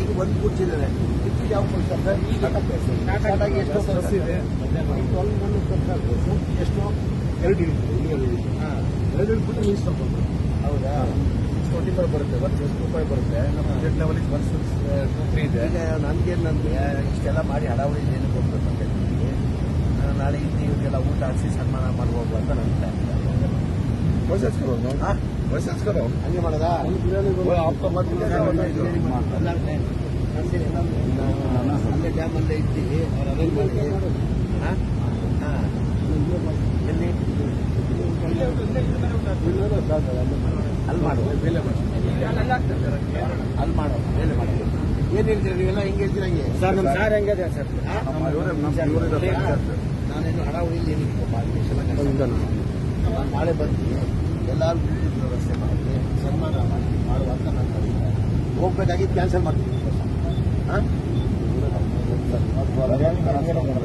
ಈಗ ಒಂದು ಕೂಡ್ಸಿದ್ದಾರೆ ಇದು ಯಾವ ಎಷ್ಟು ಇದೆ. ಎಷ್ಟು ಎರಡು ಎರಡು ಹಿಡ್ಬಿಟ್ಟು ನೀವು ತಗೊಂಡು ಹೌದಾ? ಸಿಕ್ಸ್ ಟ್ವೆಂಟಿ ಫೈವ್ ಬರುತ್ತೆ ಒನ್ ಸಿಕ್ಸ್ ರೂಪಾಯಿ ಬರುತ್ತೆ. ನಮ್ಮ ಸ್ಟೇಟ್ ಲೆವೆಲಿಗೆ ಒನ್ ಸಿಕ್ಸ್ ಇದೆ. ಈಗ ನನಗೆ ಇಷ್ಟೆಲ್ಲ ಮಾಡಿ ಹಡಾವಳಿ ಏನಕ್ಕೆ ಹೋಗ್ಬೇಕು ಅಂತ ನಾಳೆ ಇಲ್ಲಿ ಇವ್ರಿಗೆಲ್ಲ ಊಟ ಹಾಕಿಸಿ ಸನ್ಮಾನ ಮಾಡ್ಬೋದು ಅಂತ ನನ್ನ ಪ್ಲಾನ್ ಇದೆ. ಲೈಸೆನ್ಸ್ ಕರೋ ಹಂಗೆ ಮಾಡದ ಆಪ್ತ ಮಾಡ್ತೀನಿ ಡ್ಯಾಮ್ ಇದ್ದೀವಿ ಅರೇಂಜ್ ಹಾಂ ಹಾಂ ಅಲ್ಲಿ ಮಾಡು ಬೇಲೆ ಮಾಡಿ ಅಲ್ಲಿ ಮಾಡು ಬೇಲೆ ಮಾಡಿ ಏನು ನೀವೆಲ್ಲ ಹೆಂಗೆ ಹೇಳ್ತೀರಾ ಹಂಗೆ ಸರ್ ನಮ್ಮ ಸಾರ್ ಹೆಂಗೆ ಸರ್ ನಾನೇನು ಹಣ ಉಳಿಲಿ ನಿಮಗೆ ನಾಳೆ ಬರ್ತೀನಿ ಎಲ್ಲರೂ ಊಟದ ವ್ಯವಸ್ಥೆ ಮಾಡಿ ಸನ್ಮಾನ ಮಾಡಿ ಮಾಡುವ ಅಂತ ನಾನು ಮಾಡಿದ್ದೆ ಹೋಗ್ಬೇಕಾಗಿದ್ದು ಕ್ಯಾನ್ಸಲ್ ಮಾಡ್ತೀನಿ. ಹಾಂ?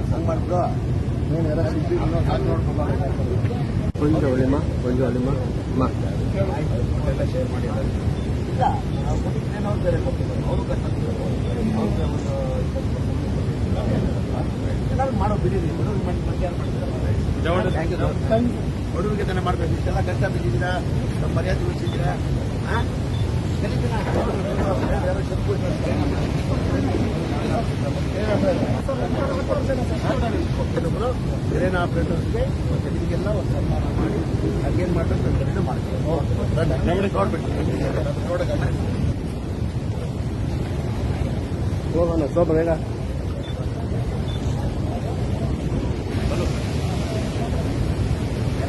ಹಂಗೆ ಮಾಡ್ಬಿಡು ಕೊಂಚ ಒಳಿಮ ಕೊಂಚ ಒಳಿಮ ಮಾ ಎಲ್ಲ ಶೇರ್ ಮಾಡಿದ್ದಾರೆ ಇಲ್ಲ ನಾವು ಕೊಟ್ಟಿದ್ದೇನೆ ಅವ್ರು ಬೇರೆ ಕೊಟ್ಟಿದ್ದಾರೆ ಅವರು ಕಷ್ಟ ಅವ್ರಿಗೆ ಒಂದು ಎಲ್ಲರೂ ಮಾಡೋ ಬಿಡಿರಿ ಹುಡುಗರಿಗೆ ತಾನೇ ಮಾಡಬೇಕು. ಇಷ್ಟೆಲ್ಲ ಕಷ್ಟ ಬಿದ್ದಿದ್ದೀರಾ? ಮರ್ಯಾದೆ ಉಳಿಸಿದ್ದೀರಾ? ಬೇರೆ ಆಪರೇಟರ್ಸ್ಗೆ ನಿಮಗೆಲ್ಲ ಒಂದು ಸನ್ಮಾನ ಮಾಡಿ, ಹಾಗೇನು ಮಾಡಬೇಕು ಮಾಡ್ತೀವಿ. ನೋಡೋಣ ಹೋಗೋಣ ಸೋಪ ಬೇಗ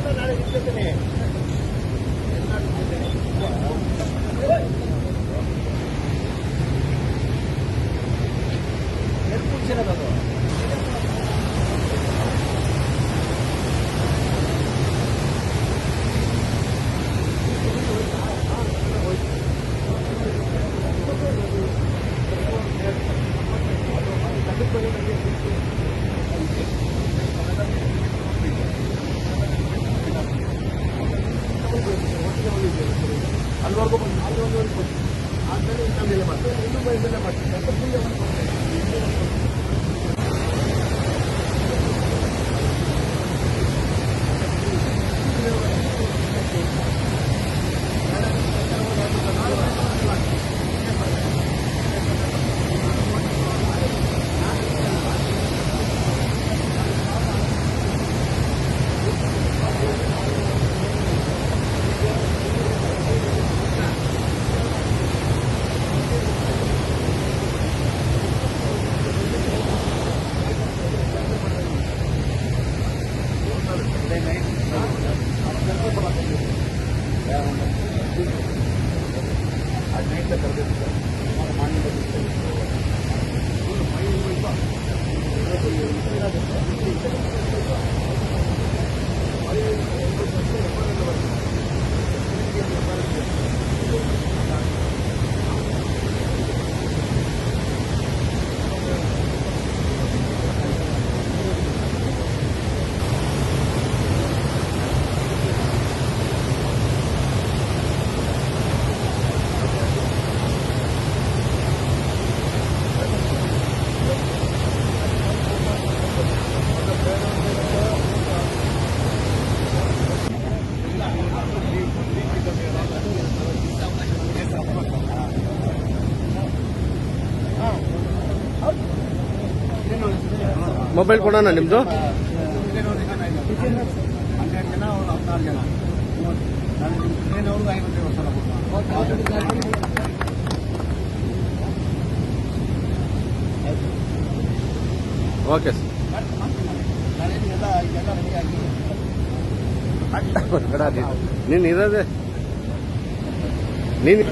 ಎಲ್ಲ ಬಂದು ಆದ್ಮೇಲೆ ಇನ್ನ ಮೇಲೆ ಮಾಡ್ತಾರೆ ಇನ್ನೂ ಮೇಲೆ ಮಾಡ್ತಾರೆ ಸ್ವಲ್ಪ ಮುಂದೆ ಮಾಡ್ತಾರೆ. ಮೊಬೈಲ್ ಕೊಡೋಣ ನಿಮ್ದು ಹನ್ನೆರಡು ಜನ ಅವ್ರು ಹದಿನಾರು ಜನ ನಿಮ್ದು? ಓಕೆ ಸರ್ ನೀನು ಇರೋದೇ? ನೀನು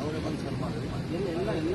ಅವರೇ ಬಂದು ಸರ್ ಮಾಡಿ ಎಲ್ಲ ಎಲ್ಲ